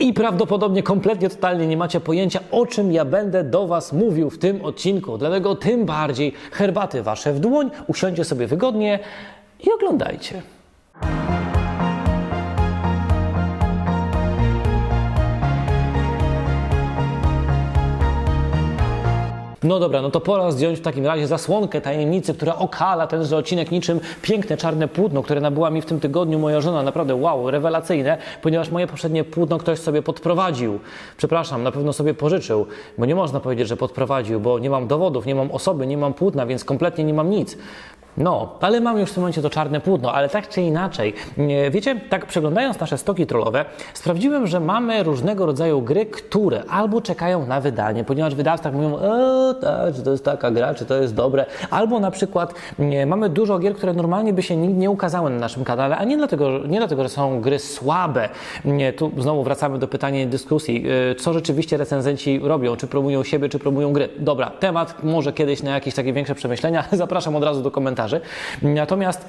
I prawdopodobnie kompletnie, totalnie nie macie pojęcia, o czym ja będę do Was mówił w tym odcinku. Dlatego tym bardziej herbaty Wasze w dłoń, usiądźcie sobie wygodnie i oglądajcie. No dobra, no to pora zdjąć w takim razie zasłonkę tajemnicy, która okala tenże odcinek niczym piękne czarne płótno, które nabyła mi w tym tygodniu moja żona. Naprawdę wow, rewelacyjne, ponieważ moje poprzednie płótno ktoś sobie podprowadził. Przepraszam, na pewno sobie pożyczył, bo nie można powiedzieć, że podprowadził, bo nie mam dowodów, nie mam osoby, nie mam płótna, więc kompletnie nie mam nic. No, ale mam już w tym momencie to czarne płótno, ale tak czy inaczej, wiecie, tak przeglądając nasze stoki trollowe, sprawdziłem, że mamy różnego rodzaju gry, które albo czekają na wydanie, ponieważ wydawcy mówią, e, tak, czy to jest taka gra, czy to jest dobre, albo na przykład nie, mamy dużo gier, które normalnie by się nigdy nie ukazały na naszym kanale, a nie dlatego, nie dlatego że są gry słabe. Nie, tu znowu wracamy do pytania dyskusji, e, co rzeczywiście recenzenci robią, czy promują siebie, czy promują gry. Dobra, temat może kiedyś na jakieś takie większe przemyślenia, zapraszam od razu do komentarzy. Natomiast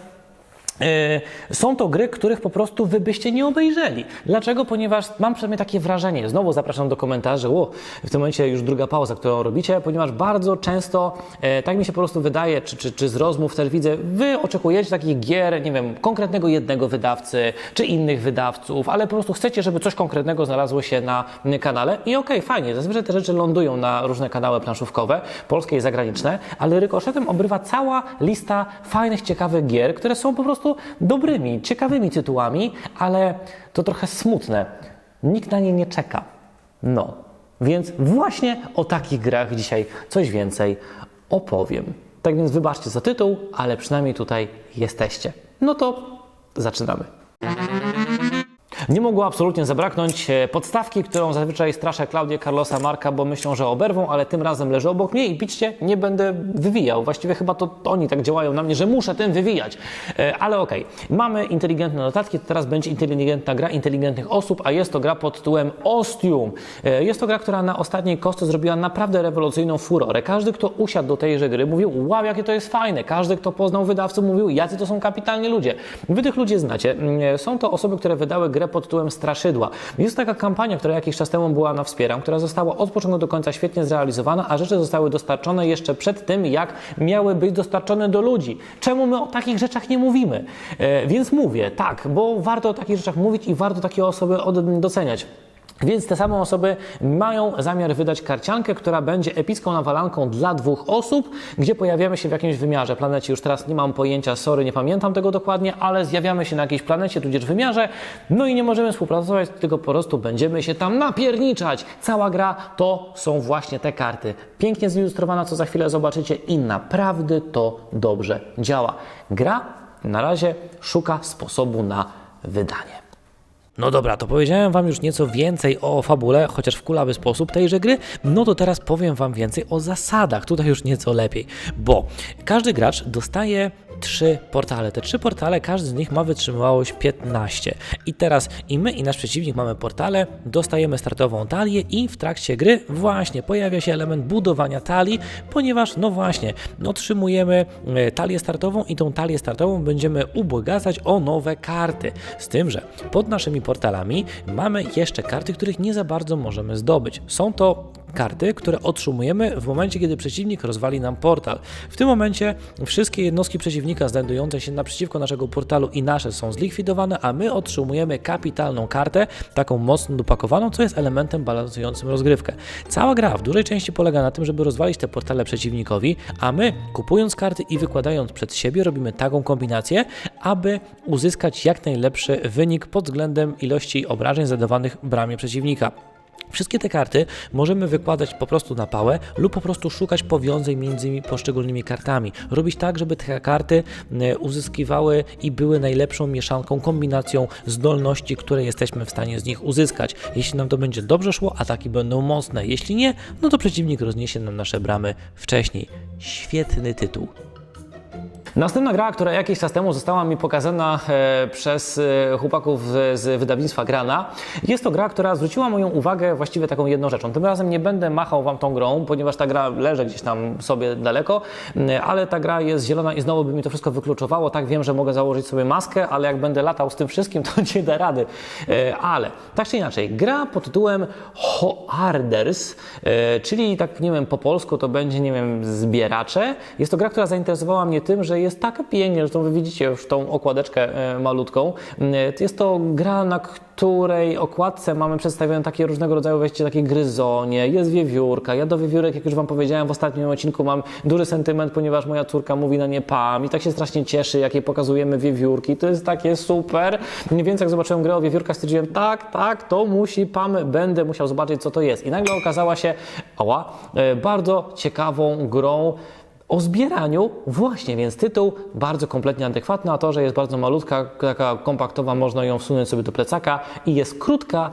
Są to gry, których po prostu wy byście nie obejrzeli. Dlaczego? Ponieważ mam przynajmniej takie wrażenie, znowu zapraszam do komentarzy, o, w tym momencie już druga pauza, którą robicie, ponieważ bardzo często, e, tak mi się po prostu wydaje, czy, czy, czy z rozmów też widzę, wy oczekujecie takich gier, nie wiem, konkretnego jednego wydawcy, czy innych wydawców, ale po prostu chcecie, żeby coś konkretnego znalazło się na kanale i okej, fajnie, zazwyczaj te rzeczy lądują na różne kanały planszówkowe, polskie i zagraniczne, ale rykoszetem obrywa cała lista fajnych, ciekawych gier, które są po prostu dobrymi, ciekawymi tytułami, ale to trochę smutne. Nikt na nie nie czeka. No, więc właśnie o takich grach dzisiaj coś więcej opowiem. Tak więc wybaczcie za tytuł, ale przynajmniej tutaj jesteście. No to zaczynamy. Nie mogło absolutnie zabraknąć e, podstawki, którą zazwyczaj straszę Klaudię Carlosa Marka, bo myślą, że oberwą, ale tym razem leży obok mnie i piczcie, nie będę wywijał. Właściwie chyba to oni tak działają na mnie, że muszę tym wywijać. E, Ale okej, mamy inteligentne notatki, teraz będzie inteligentna gra inteligentnych osób, a jest to gra pod tytułem Ostium. E, Jest to gra, która na ostatniej kostce zrobiła naprawdę rewolucyjną furorę. Każdy, kto usiadł do tejże gry, mówił, wow, jakie to jest fajne. Każdy, kto poznał wydawców, mówił, jacy to są kapitalni ludzie. Wy tych ludzi znacie. Mm, Są to osoby, które wydały grę pod tytułem Straszydła. Jest taka kampania, która jakiś czas temu była na Wspieram, która została od początku do końca świetnie zrealizowana, a rzeczy zostały dostarczone jeszcze przed tym, jak miały być dostarczone do ludzi. Czemu my o takich rzeczach nie mówimy? E, więc mówię, tak, bo warto o takich rzeczach mówić i warto takie osoby doceniać. Więc te same osoby mają zamiar wydać karciankę, która będzie epicką nawalanką dla dwóch osób, gdzie pojawiamy się w jakimś wymiarze planecie. Już teraz nie mam pojęcia, sorry, nie pamiętam tego dokładnie, ale zjawiamy się na jakiejś planecie, tudzież wymiarze, no i nie możemy współpracować, tylko po prostu będziemy się tam napierniczać. Cała gra to są właśnie te karty. Pięknie zilustrowana, co za chwilę zobaczycie i naprawdę to dobrze działa. Gra na razie szuka sposobu na wydanie. No dobra, to powiedziałem Wam już nieco więcej o fabule, chociaż w kulawy sposób tejże gry. No to teraz powiem Wam więcej o zasadach, tutaj już nieco lepiej, bo każdy gracz dostaje trzy portale. Te trzy portale, każdy z nich ma wytrzymałość 15. I teraz i my, i nasz przeciwnik mamy portale, dostajemy startową talię i w trakcie gry właśnie pojawia się element budowania talii, ponieważ no właśnie, otrzymujemy e, talię startową i tą talię startową będziemy ubogacać o nowe karty. Z tym, że pod naszymi portalami mamy jeszcze karty, których nie za bardzo możemy zdobyć. Są to karty, które otrzymujemy w momencie, kiedy przeciwnik rozwali nam portal. W tym momencie wszystkie jednostki przeciwnika znajdujące się naprzeciwko naszego portalu i nasze są zlikwidowane, a my otrzymujemy kapitalną kartę, taką mocno dopakowaną, co jest elementem balansującym rozgrywkę. Cała gra w dużej części polega na tym, żeby rozwalić te portale przeciwnikowi, a my kupując karty i wykładając przed siebie robimy taką kombinację, aby uzyskać jak najlepszy wynik pod względem ilości obrażeń zadawanych bramie przeciwnika. Wszystkie te karty możemy wykładać po prostu na pałę lub po prostu szukać powiązań między poszczególnymi kartami. Robić tak, żeby te karty e, uzyskiwały i były najlepszą mieszanką, kombinacją zdolności, które jesteśmy w stanie z nich uzyskać. Jeśli nam to będzie dobrze szło, ataki będą mocne. Jeśli nie, no to przeciwnik rozniesie nam nasze bramy wcześniej. Świetny tytuł. Następna gra, która jakiś czas temu została mi pokazana e, przez e, chłopaków z, wydawnictwa Grana, jest to gra, która zwróciła moją uwagę właściwie taką jedną rzeczą. Tym razem nie będę machał Wam tą grą, ponieważ ta gra leży gdzieś tam sobie daleko, m, ale ta gra jest zielona i znowu by mi to wszystko wykluczowało. Tak wiem, że mogę założyć sobie maskę, ale jak będę latał z tym wszystkim, to nie da rady. E, Ale tak czy inaczej, gra pod tytułem Hoarders, czyli tak nie wiem, po polsku to będzie, nie wiem, zbieracze. Jest to gra, która zainteresowała mnie tym, że jest taka pięknie, że to wy widzicie już tą okładeczkę e, malutką. Mm, Jest to gra, na której okładce mamy przedstawione takie różnego rodzaju, weźcie takie gryzonie, jest wiewiórka. Ja do wiewiórek, jak już Wam powiedziałem w ostatnim odcinku, mam duży sentyment, ponieważ moja córka mówi na nie pam i tak się strasznie cieszy, jak jej pokazujemy wiewiórki. To jest takie super. Więc jak zobaczyłem grę o wiewiórkach, stwierdziłem, tak, tak, to musi pam, będę musiał zobaczyć, co to jest. I nagle okazała się, ała, e, bardzo ciekawą grą, o zbieraniu, właśnie, więc tytuł bardzo kompletnie adekwatny, a to, że jest bardzo malutka, taka kompaktowa, można ją wsunąć sobie do plecaka i jest krótka,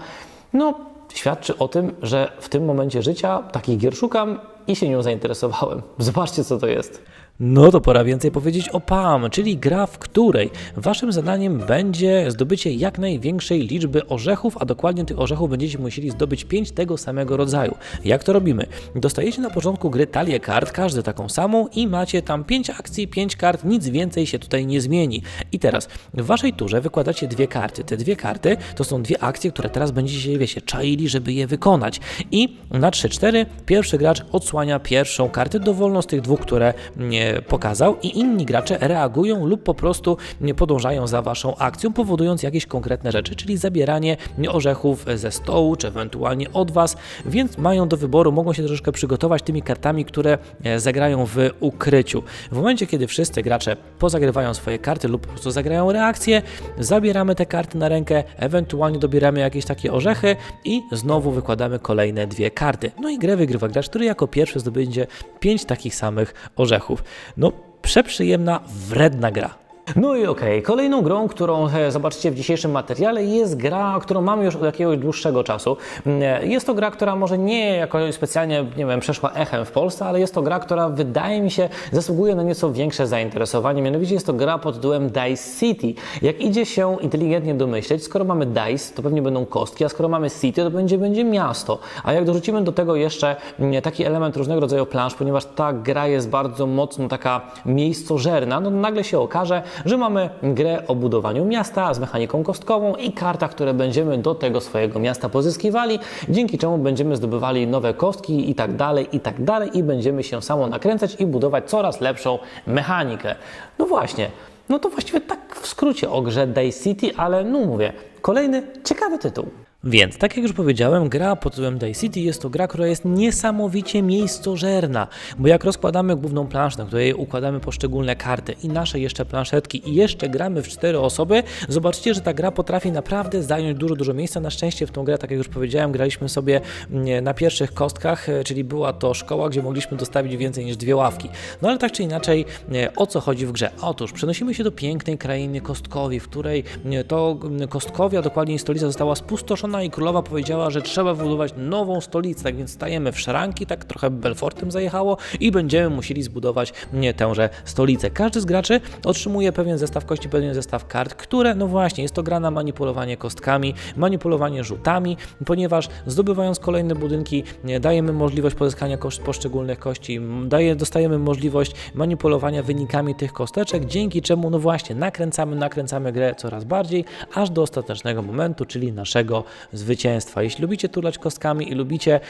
no świadczy o tym, że w tym momencie życia takich gier szukam i się nią zainteresowałem. Zobaczcie, co to jest. No to pora więcej powiedzieć o PAM, czyli gra, w której waszym zadaniem będzie zdobycie jak największej liczby orzechów, a dokładnie tych orzechów będziecie musieli zdobyć 5 tego samego rodzaju. Jak to robimy? Dostajecie na początku gry talię kart, każdy taką samą i macie tam 5 akcji, 5 kart, nic więcej się tutaj nie zmieni. I teraz w waszej turze wykładacie dwie karty. Te dwie karty to są dwie akcje, które teraz będziecie wiecie, czaili, żeby je wykonać. I na 3-4 pierwszy gracz odsłania pierwszą kartę dowolną z tych dwóch, które nie pokazał i inni gracze reagują lub po prostu podążają za waszą akcją, powodując jakieś konkretne rzeczy, czyli zabieranie orzechów ze stołu, czy ewentualnie od was, więc mają do wyboru, mogą się troszeczkę przygotować tymi kartami, które e, zagrają w ukryciu. W momencie, kiedy wszyscy gracze pozagrywają swoje karty lub po prostu zagrają reakcję, zabieramy te karty na rękę, ewentualnie dobieramy jakieś takie orzechy i znowu wykładamy kolejne dwie karty. No i grę wygrywa gracz, który jako pierwszy zdobędzie pięć takich samych orzechów. No, przeprzyjemna, wredna gra. No i okej, kolejną grą, którą e, zobaczycie w dzisiejszym materiale jest gra, którą mamy już od jakiegoś dłuższego czasu. Mm, Jest to gra, która może nie jakoś specjalnie, nie wiem, przeszła echem w Polsce, ale jest to gra, która wydaje mi się zasługuje na nieco większe zainteresowanie. Mianowicie jest to gra pod tytułem Dice City. Jak idzie się inteligentnie domyśleć, skoro mamy dice, to pewnie będą kostki, a skoro mamy city, to będzie, będzie miasto. A jak dorzucimy do tego jeszcze mm, taki element różnego rodzaju plansz, ponieważ ta gra jest bardzo mocno taka miejscożerna, no nagle się okaże, że mamy grę o budowaniu miasta z mechaniką kostkową i kartach, które będziemy do tego swojego miasta pozyskiwali, dzięki czemu będziemy zdobywali nowe kostki i tak dalej, i tak dalej i będziemy się samo nakręcać i budować coraz lepszą mechanikę. No właśnie, no to właściwie tak w skrócie o grze Day City, ale no mówię, kolejny ciekawy tytuł. Więc, tak jak już powiedziałem, gra pod tytułem Day City jest to gra, która jest niesamowicie miejscożerna, bo jak rozkładamy główną planszę, na której układamy poszczególne karty i nasze jeszcze planszetki i jeszcze gramy w cztery osoby, zobaczcie, że ta gra potrafi naprawdę zająć dużo, dużo miejsca. Na szczęście w tą grę, tak jak już powiedziałem, graliśmy sobie mm, na pierwszych kostkach, e, czyli była to szkoła, gdzie mogliśmy dostawić więcej niż dwie ławki. No ale tak czy inaczej, e, o co chodzi w grze? Otóż przenosimy się do pięknej krainy Kostkowi, w której e, to Kostkowia, dokładniej stolica została spustoszona i królowa powiedziała, że trzeba wybudować nową stolicę, tak więc stajemy w szranki, tak trochę Belfortem zajechało i będziemy musieli zbudować nie, tęże stolicę. Każdy z graczy otrzymuje pewien zestaw kości, pewien zestaw kart, które, no właśnie, jest to gra na manipulowanie kostkami, manipulowanie rzutami, ponieważ zdobywając kolejne budynki, dajemy możliwość pozyskania poszczególnych kości, daje, dostajemy możliwość manipulowania wynikami tych kosteczek, dzięki czemu, no właśnie, nakręcamy, nakręcamy grę coraz bardziej, aż do ostatecznego momentu, czyli naszego zwycięstwa. Jeśli lubicie turlać kostkami i lubicie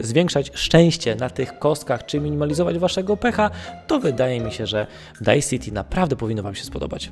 zwiększać szczęście na tych kostkach, czy minimalizować waszego pecha, to wydaje mi się, że Dice City naprawdę powinno wam się spodobać.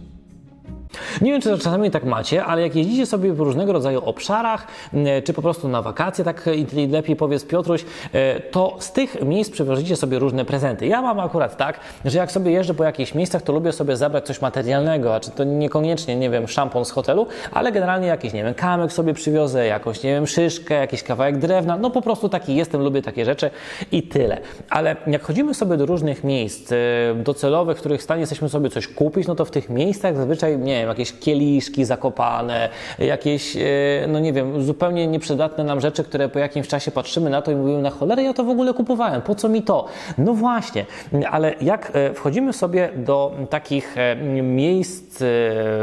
Nie wiem, czy czasami tak macie, ale jak jeździcie sobie w różnego rodzaju obszarach, m, czy po prostu na wakacje, tak lepiej powiedz Piotruś, e, to z tych miejsc przywozicie sobie różne prezenty. Ja mam akurat tak, że jak sobie jeżdżę po jakichś miejscach, to lubię sobie zabrać coś materialnego, a czy to niekoniecznie, nie wiem, szampon z hotelu, ale generalnie jakiś, nie wiem, kamyk sobie przywiozę, jakąś, nie wiem, szyszkę, jakiś kawałek drewna, no po prostu taki jestem, lubię takie rzeczy i tyle. Ale jak chodzimy sobie do różnych miejsc e, docelowych, w których w stanie jesteśmy sobie coś kupić, no to w tych miejscach zazwyczaj, nie wiem, jakieś kieliszki zakopane, jakieś, e, no nie wiem, zupełnie nieprzydatne nam rzeczy, które po jakimś czasie patrzymy na to i mówimy na cholerę, ja to w ogóle kupowałem, po co mi to? No właśnie, ale jak e, wchodzimy sobie do takich e, miejsc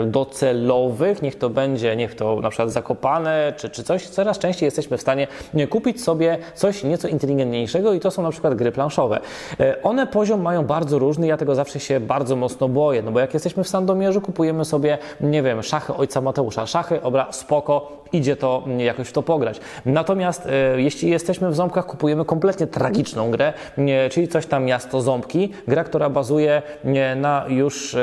docelowych, niech to będzie, niech to na przykład zakopane, czy, czy coś, coraz częściej jesteśmy w stanie kupić sobie coś nieco inteligentniejszego i to są na przykład gry planszowe. One poziom mają bardzo różny, ja tego zawsze się bardzo mocno boję, no bo jak jesteśmy w Sandomierzu, kupujemy sobie, nie wiem, szachy ojca Mateusza, szachy, obra, spoko, idzie to jakoś w to pograć. Natomiast e, jeśli jesteśmy w ząbkach, kupujemy kompletnie tragiczną grę, nie, czyli coś tam miasto ząbki, gra, która bazuje nie, na już e,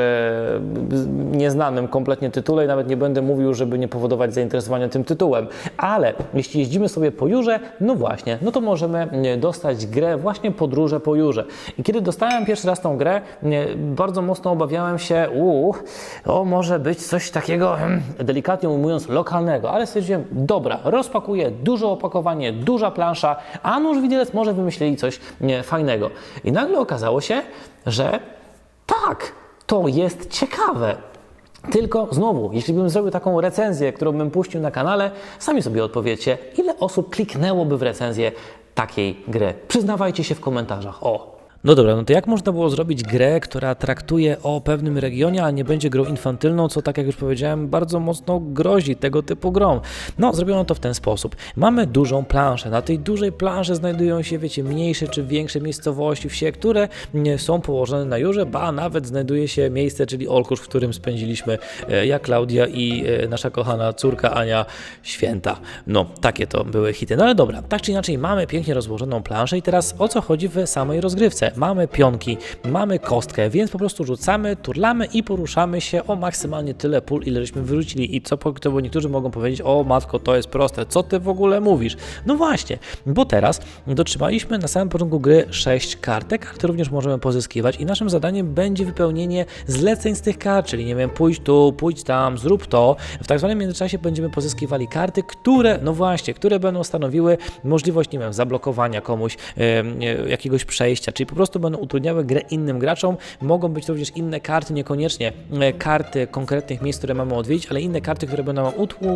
nieznanym kompletnie tytule i nawet nie będę mówił, żeby nie powodować zainteresowania tym tytułem. Ale jeśli jeździmy sobie po Jurze, no właśnie, no to możemy dostać grę właśnie Podróże po Jurze. I kiedy dostałem pierwszy raz tą grę, nie, bardzo mocno obawiałem się, uuu, o może być coś takiego, hmm, delikatnie ujmując, lokalnego, ale stwierdziłem, dobra, rozpakuję, duże opakowanie, duża plansza, a nuż widelec może wymyśleli coś fajnego. I nagle okazało się, że tak, to jest ciekawe. Tylko znowu, jeśli bym zrobił taką recenzję, którą bym puścił na kanale, sami sobie odpowiecie, ile osób kliknęłoby w recenzję takiej gry. Przyznawajcie się w komentarzach. O, no dobra, no to jak można było zrobić grę, która traktuje o pewnym regionie, a nie będzie grą infantylną, co tak jak już powiedziałem, bardzo mocno grozi tego typu grą? No, zrobiono to w ten sposób. Mamy dużą planszę. Na tej dużej planszy znajdują się, wiecie, mniejsze czy większe miejscowości, wsie, które nie są położone na Jurze, ba nawet znajduje się miejsce, czyli Olkusz, w którym spędziliśmy e, ja, Klaudia i e, nasza kochana córka Ania święta. No, takie to były hity. No ale dobra, tak czy inaczej mamy pięknie rozłożoną planszę i teraz o co chodzi w samej rozgrywce? Mamy pionki, mamy kostkę, więc po prostu rzucamy, turlamy i poruszamy się o maksymalnie tyle pól, ile żeśmy wyrzucili. I co bo niektórzy mogą powiedzieć, o matko, to jest proste, co ty w ogóle mówisz? No właśnie, bo teraz dotrzymaliśmy na samym początku gry 6 kartek, karty również możemy pozyskiwać i naszym zadaniem będzie wypełnienie zleceń z tych kart, czyli nie wiem, pójdź tu, pójdź tam, zrób to. W tak zwanym międzyczasie będziemy pozyskiwali karty, które, no właśnie, które będą stanowiły możliwość, nie wiem, zablokowania komuś e, jakiegoś przejścia, czyli po prostu będą utrudniały grę innym graczom. Mogą być również inne karty, niekoniecznie e, karty konkretnych miejsc, które mamy odwiedzić, ale inne karty, które będą nam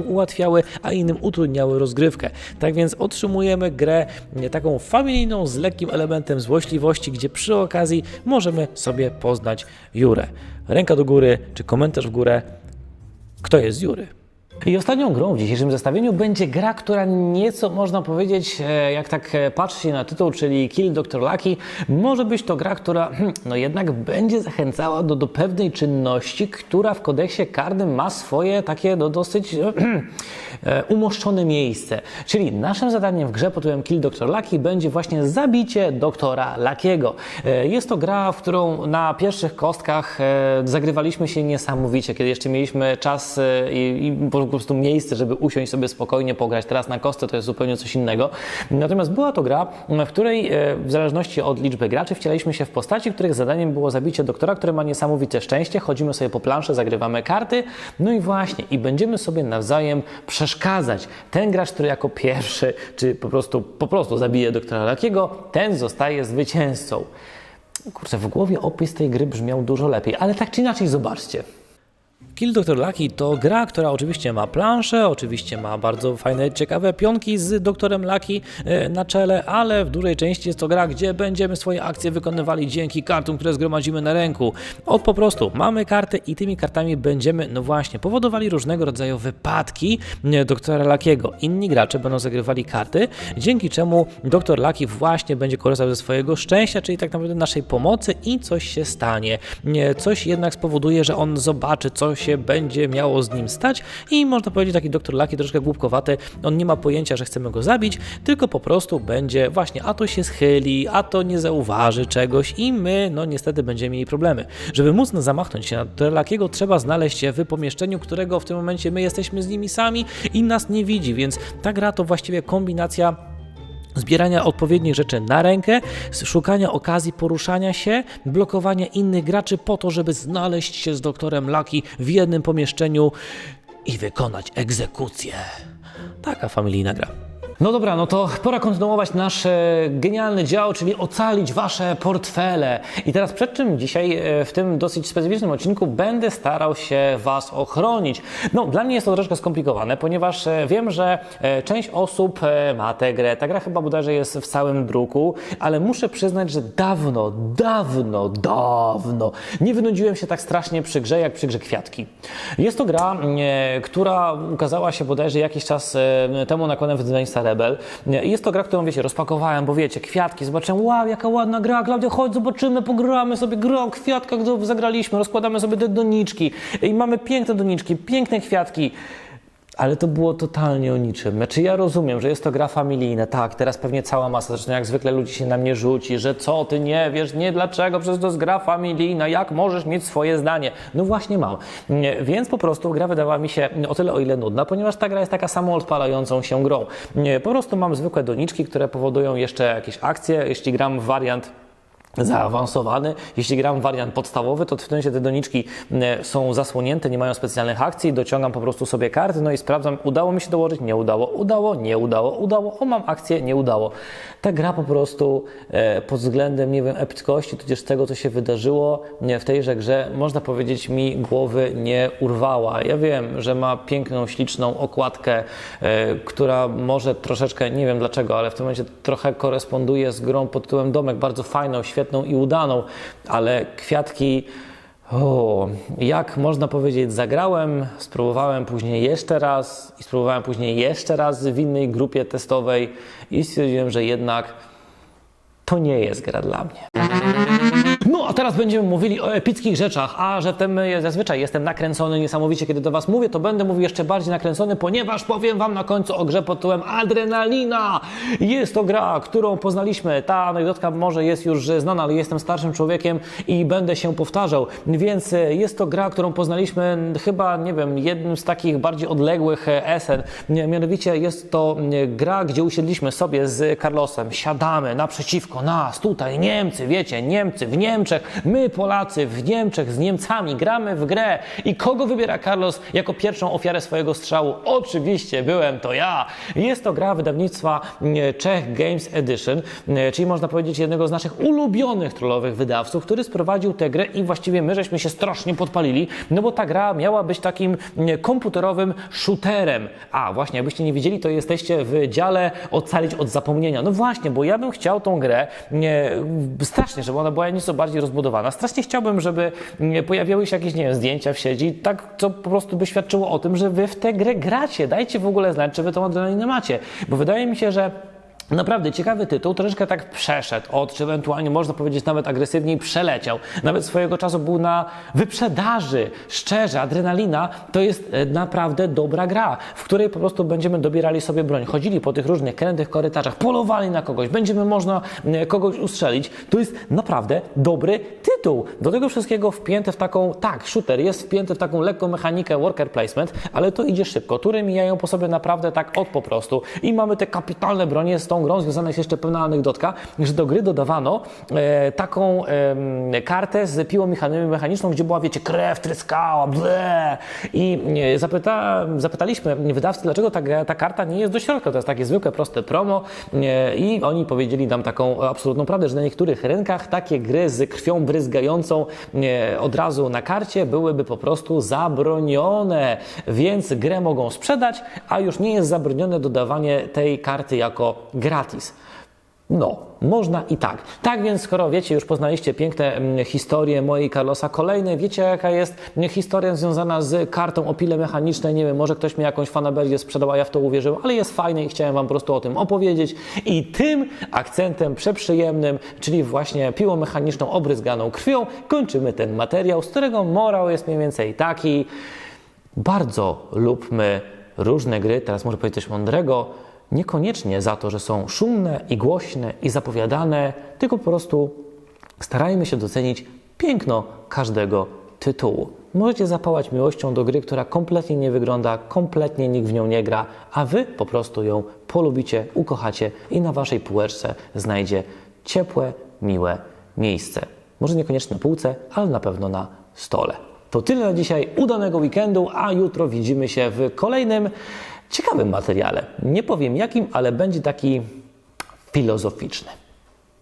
ułatwiały, a innym utrudniały rozgrywkę. Tak więc otrzymujemy grę e, taką familijną, z lekkim elementem złośliwości, gdzie przy okazji możemy sobie poznać Jurę. Ręka do góry, czy komentarz w górę, kto jest z Jury. I ostatnią grą w dzisiejszym zestawieniu będzie gra, która nieco można powiedzieć, e, jak tak e, patrzy na tytuł, czyli Kill Dr. Lucky, może być to gra, która hmm, no jednak będzie zachęcała do, do pewnej czynności, która w kodeksie karnym ma swoje takie no, dosyć e, umoszczone miejsce. Czyli naszym zadaniem w grze pod tytułem Kill Dr. Lucky będzie właśnie zabicie doktora Luckiego. Jest to gra, w którą na pierwszych kostkach zagrywaliśmy się niesamowicie, kiedy jeszcze mieliśmy czas i, i po prostu miejsce, żeby usiąść sobie spokojnie pograć. Teraz na kostce to jest zupełnie coś innego. Natomiast była to gra, w której e, w zależności od liczby graczy wcielaliśmy się w postaci, których zadaniem było zabicie doktora, który ma niesamowite szczęście. Chodzimy sobie po planszy, zagrywamy karty, no i właśnie, i będziemy sobie nawzajem przeszkadzać. Ten gracz, który jako pierwszy, czy po prostu, po prostu zabije doktora Lakiego, ten zostaje zwycięzcą. Kurczę, w głowie opis tej gry brzmiał dużo lepiej, ale tak czy inaczej zobaczcie. Kill Dr. Lucky to gra, która oczywiście ma planszę, oczywiście ma bardzo fajne, ciekawe pionki z doktorem Lucky e, na czele, ale w dużej części jest to gra, gdzie będziemy swoje akcje wykonywali dzięki kartom, które zgromadzimy na ręku. Od po prostu mamy karty i tymi kartami będziemy, no właśnie, powodowali różnego rodzaju wypadki e, doktora Luckiego. Inni gracze będą zagrywali karty, dzięki czemu doktor Lucky właśnie będzie korzystał ze swojego szczęścia, czyli tak naprawdę naszej pomocy i coś się stanie. Nie, Coś jednak spowoduje, że on zobaczy, co się będzie miało z nim stać i można powiedzieć, taki doktor Lucky troszkę głupkowaty, on nie ma pojęcia, że chcemy go zabić, tylko po prostu będzie właśnie, a to się schyli, a to nie zauważy czegoś i my, no niestety będziemy mieli problemy. Żeby móc zamachnąć się na Luckiego, trzeba znaleźć się w pomieszczeniu, którego w tym momencie my jesteśmy z nimi sami i nas nie widzi, więc ta gra to właściwie kombinacja zbierania odpowiednich rzeczy na rękę, szukania okazji poruszania się, blokowania innych graczy po to, żeby znaleźć się z doktorem Lucky w jednym pomieszczeniu i wykonać egzekucję. Taka familijna gra. No dobra, no to pora kontynuować nasz e, genialny dział, czyli ocalić wasze portfele. I teraz przed czym dzisiaj e, w tym dosyć specyficznym odcinku będę starał się was ochronić. No, dla mnie jest to troszkę skomplikowane, ponieważ e, wiem, że część osób ma tę grę. Ta gra chyba bodajże jest w całym druku, ale muszę przyznać, że dawno, dawno, dawno nie wynudziłem się tak strasznie przy grze, jak przy grze Kwiatki. Jest to gra, e, która ukazała się bodajże jakiś czas temu nakładem wydawnictwa Rebel. Jest to gra, którą wiecie, rozpakowałem, bo wiecie, kwiatki, zobaczyłem, wow, jaka ładna gra, Klaudia, chodź, zobaczymy, pogramy sobie grę o kwiatkach, zagraliśmy, rozkładamy sobie te doniczki i mamy piękne doniczki, piękne kwiatki. Ale to było totalnie o niczym. Znaczy ja rozumiem, że jest to gra familijna, tak, teraz pewnie cała masa, zresztą jak zwykle ludzi się na mnie rzuci, że co, ty nie wiesz, nie, dlaczego, przecież to jest gra familijna, jak możesz mieć swoje zdanie? No właśnie mam. Nie, Więc po prostu gra wydawała mi się o tyle o ile nudna, ponieważ ta gra jest taka samo odpalającą się grą. Nie, Po prostu mam zwykłe doniczki, które powodują jeszcze jakieś akcje, jeśli gram wariant zaawansowany. Jeśli gram wariant podstawowy, to w tym te doniczki e, są zasłonięte, nie mają specjalnych akcji, dociągam po prostu sobie karty, no i sprawdzam, udało mi się dołożyć, nie udało, udało, nie udało, udało, o mam akcję, nie udało. Ta gra po prostu e, pod względem, nie wiem, epickości, tudzież tego, co się wydarzyło nie, w tejże grze, można powiedzieć, mi głowy nie urwała. Ja wiem, że ma piękną, śliczną okładkę, e, która może troszeczkę, nie wiem dlaczego, ale w tym momencie trochę koresponduje z grą pod tytułem Domek, bardzo fajną, świetną i udaną, ale kwiatki. O, jak można powiedzieć, zagrałem, spróbowałem później jeszcze raz i spróbowałem później jeszcze raz w innej grupie testowej i stwierdziłem, że jednak to nie jest gra dla mnie. No, a teraz będziemy mówili o epickich rzeczach, a że w tym zazwyczaj jestem nakręcony niesamowicie, kiedy do Was mówię, to będę mówił jeszcze bardziej nakręcony, ponieważ powiem Wam na końcu o grze pod tytułem Adrenalina. Jest to gra, którą poznaliśmy. Ta anegdotka może jest już znana, ale jestem starszym człowiekiem i będę się powtarzał, więc e, jest to gra, którą poznaliśmy chyba, nie wiem, jednym z takich bardziej odległych e, esen. Mianowicie jest to gra, gdzie usiedliśmy sobie z Carlosem, siadamy naprzeciwko nas, tutaj Niemcy, wiecie, Niemcy w Niemczech, my Polacy w Niemczech z Niemcami gramy w grę i kogo wybiera Carlos jako pierwszą ofiarę swojego strzału? Oczywiście byłem to ja. Jest to gra wydawnictwa e, Czech Games Edition, e, czyli można powiedzieć jednego z naszych ulubionych trollowych wydawców, który sprowadził tę grę i właściwie my żeśmy się strasznie podpalili, no bo ta gra miała być takim e, komputerowym shooterem. A właśnie, jakbyście nie wiedzieli, to jesteście w dziale ocalić od zapomnienia. No właśnie, bo ja bym chciał tą grę nie, strasznie, żeby ona była nieco bardziej rozbudowana. Strasznie chciałbym, żeby nie, pojawiały się jakieś, nie wiem, zdjęcia w sieci, tak co po prostu by świadczyło o tym, że wy w tę grę gracie. Dajcie w ogóle znać, czy wy tą adrenalinę macie, bo wydaje mi się, że Naprawdę ciekawy tytuł, troszeczkę tak przeszedł od, czy ewentualnie można powiedzieć nawet agresywniej przeleciał. Nawet swojego czasu był na wyprzedaży. Szczerze, adrenalina to jest e, naprawdę dobra gra, w której po prostu będziemy dobierali sobie broń. Chodzili po tych różnych krętych korytarzach, polowali na kogoś, będziemy można e, kogoś ustrzelić. To jest naprawdę dobry tytuł. Do tego wszystkiego wpięte w taką, tak, shooter jest wpięty w taką lekką mechanikę worker placement, ale to idzie szybko. Tury mijają po sobie naprawdę tak od po prostu. I mamy te kapitalne bronie z tą grą związana jest jeszcze pewna anegdotka, że do gry dodawano e, taką e, kartę z piłą mechan- mechaniczną, gdzie była, wiecie, krew, tryskała, ble. I e, zapyta, zapytaliśmy wydawcy, dlaczego ta, ta karta nie jest do środka. To jest takie zwykłe, proste promo. E, I oni powiedzieli nam taką absolutną prawdę, że na niektórych rynkach takie gry z krwią bryzgającą e, od razu na karcie byłyby po prostu zabronione. Więc grę mogą sprzedać, a już nie jest zabronione dodawanie tej karty jako gratis. No, można i tak. Tak więc, skoro wiecie, już poznaliście piękne mm, historie mojej Carlosa, kolejne, wiecie jaka jest mm, historia związana z kartą o pile mechanicznej, nie wiem, może ktoś mi jakąś fanaberię sprzedał, a ja w to uwierzyłem, ale jest fajne i chciałem Wam po prostu o tym opowiedzieć. I tym akcentem przeprzyjemnym, czyli właśnie piłą mechaniczną obryzganą krwią, kończymy ten materiał, z którego morał jest mniej więcej taki, bardzo lubmy różne gry, teraz może powiedzieć coś mądrego, niekoniecznie za to, że są szumne i głośne i zapowiadane, tylko po prostu starajmy się docenić piękno każdego tytułu. Możecie zapałać miłością do gry, która kompletnie nie wygląda, kompletnie nikt w nią nie gra, a wy po prostu ją polubicie, ukochacie i na waszej półeczce znajdzie ciepłe, miłe miejsce. Może niekoniecznie na półce, ale na pewno na stole. To tyle na dzisiaj. Udanego weekendu, a jutro widzimy się w kolejnym ciekawym materiale. Nie powiem jakim, ale będzie taki filozoficzny.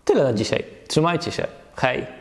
Tyle na dzisiaj. Trzymajcie się. Hej!